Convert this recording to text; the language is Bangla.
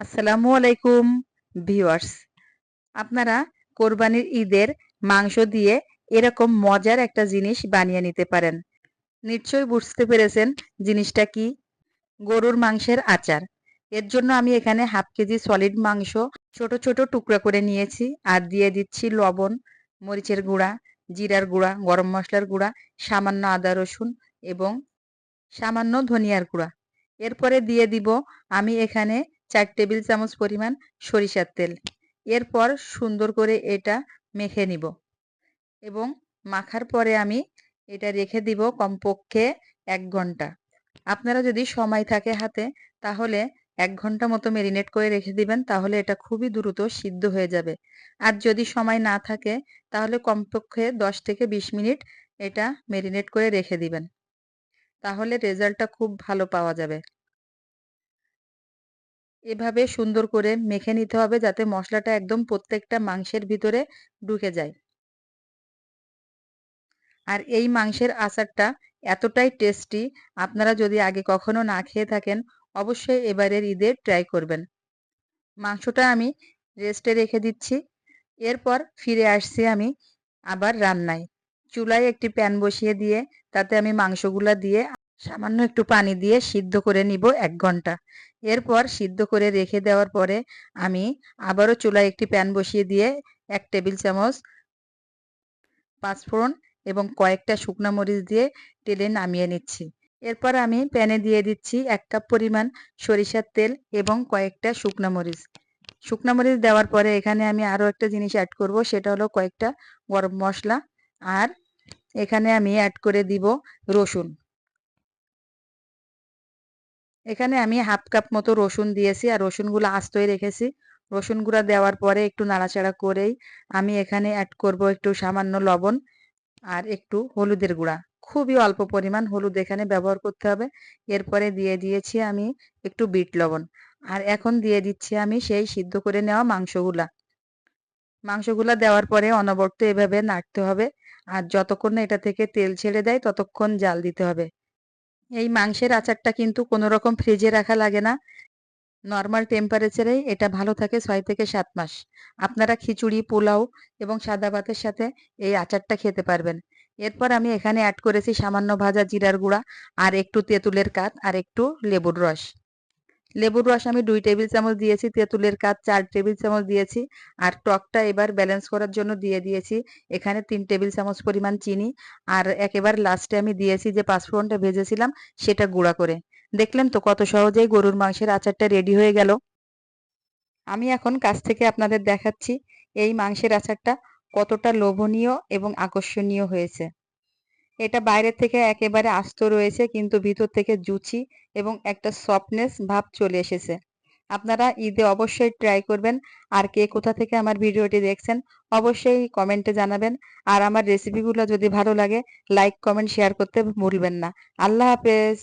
আসসালামু আলাইকুম, ভিউয়ার্স। আপনারা কোরবানির ঈদের মাংস দিয়ে এরকম মজার একটা জিনিস বানিয়ে নিতে পারেন। নিশ্চয়ই বুঝতে পেরেছেন জিনিসটা কি? গরুর মাংসের আচার। এর জন্য আমি এখানে হাফ কেজি সলিড মাংস ছোট ছোট টুকরা করে নিয়েছি আর দিয়ে দিচ্ছি লবণ, মরিচের গুঁড়া, জিরার গুঁড়া, গরম মশলার গুঁড়া, সামান্য আদা রসুন এবং সামান্য ধনিয়ার গুঁড়া। এরপরে দিয়ে দিব আমি এখানে চার টেবিল চামচ পরিমাণ সরিষার তেল। এরপর সুন্দর করে এটা মেখে নিব এবং মাখার পরে আমি এটা রেখে দিব কমপক্ষে এক ঘণ্টা। আপনারা যদি সময় থাকে হাতে, তাহলে এক ঘণ্টা মতো মেরিনেট করে রেখে দিবেন, তাহলে এটা খুবই দ্রুত সিদ্ধ হয়ে যাবে। আর যদি সময় না থাকে, তাহলে কমপক্ষে দশ থেকে বিশ মিনিট এটা মেরিনেট করে রেখে দিবেন। তাহলে রেজাল্টটা খুব ভালো পাওয়া যাবে। এভাবে সুন্দর করে মেখে নিতে হবে যাতে মশলাটা একদম প্রত্যেকটা মাংসের ভিতরে ঢুকে যায়। আর এই মাংসের আচারটা এতটাই টেস্টি, আপনারা যদি আগে কখনো না খেয়ে থাকেন, অবশ্যই এবারের ঈদে ট্রাই করবেন। মাংসটা আমি রেস্টে রেখে দিচ্ছি। এরপর ফিরে আসছি আমি আবার রান্নায়। চুলায় একটি প্যান বসিয়ে দিয়ে তাতে আমি মাংসগুলা দিয়ে সামান্য একটু পানি দিয়ে সিদ্ধ করে নিব এক ঘণ্টা। এরপর সিদ্ধ করে রেখে দেওয়ার পরে আমি আবারও চুলায় একটি প্যান বসিয়ে দিয়ে এক টেবিল চামচ পাঁচফোড়ন এবং কয়েকটা শুকনা মরিচ দিয়ে তেলে নামিয়ে নিচ্ছি। এরপর আমি প্যানে দিয়ে দিচ্ছি এক কাপ পরিমাণ সরিষার তেল এবং কয়েকটা শুকনা মরিচ। শুকনা মরিচ দেওয়ার পরে এখানে আমি আরও একটা জিনিস অ্যাড করব, সেটা হলো কয়েকটা গরম মশলা। আর এখানে আমি অ্যাড করে দিব রসুন। এখানে আমি হাফ কাপ মতো রসুন দিয়েছি আর রসুনগুলো আস্তই রেখেছি। রসুন গুঁড়া দেওয়ার পরে একটু নাড়াচাড়া করেই আমি এখানে অ্যাড করব একটু সামান্য লবণ আর একটু হলুদের গুঁড়া। খুবই অল্প পরিমাণ হলুদ এখানে ব্যবহার করতে হবে। এরপরে দিয়ে দিয়েছি আমি একটু বিট লবণ। আর এখন দিয়ে দিচ্ছি আমি সেই সিদ্ধ করে নেওয়া মাংসগুলা। মাংসগুলা দেওয়ার পরে অনবরত এভাবে নাড়তে হবে। আর যতক্ষণ না এটা থেকে তেল ছেড়ে দেয় ততক্ষণ জাল দিতে হবে। এই মাংসের আচারটা কিন্তু কোনো রকম ফ্রিজে রাখা লাগে না। নর্মাল টেম্পারেচারে এটা ভালো থাকে ছয় থেকে সাত মাস। আপনারা খিচুড়ি, পোলাও এবং সাদা ভাতের সাথে এই আচারটা খেতে পারবেন। এরপর আমি এখানে অ্যাড করেছি সামান্য ভাজা জিরার গুঁড়া আর একটু তেঁতুলের কাত আর একটু লেবুর রস। লেবুর রস আমি দুই টেবিল চামচ দিয়েছি, তেঁতুলের কাজ চার টেবিল চামচ দিয়েছি, আর টকটা এবার ব্যালেন্স করার জন্য দিয়ে দিয়েছি। এখানে তিন টেবিল চামচ পরিমাণ চিনি, আর একেবারে লাস্টে আমি দিয়েছি যে পাঁচফোড়নটা ভেজেছিলাম, সেটা গুঁড়া করে। দেখলেন তো কত সহজেই গরুর মাংসের আচারটা রেডি হয়ে গেল। আমি এখন কাছ থেকে আপনাদের দেখাচ্ছি এই মাংসের আচারটা কতটা লোভনীয় এবং আকর্ষণীয় হয়েছে। এটা বাইরে থেকে একেবারে আস্ত রয়েছে, কিন্তু ভিতর থেকে জুচি এবং একটা সফটনেস ভাব চলে এসেছে। আপনারা ঈদে অবশ্যই ট্রাই করবেন। আর কে কোথা থেকে আমার ভিডিওটি দেখছেন, অবশ্যই কমেন্টে জানাবেন। আর আমার রেসিপিগুলো যদি ভালো লাগে লাইক কমেন্ট শেয়ার করতে ভুলবেন না। আল্লাহ হাফেজ!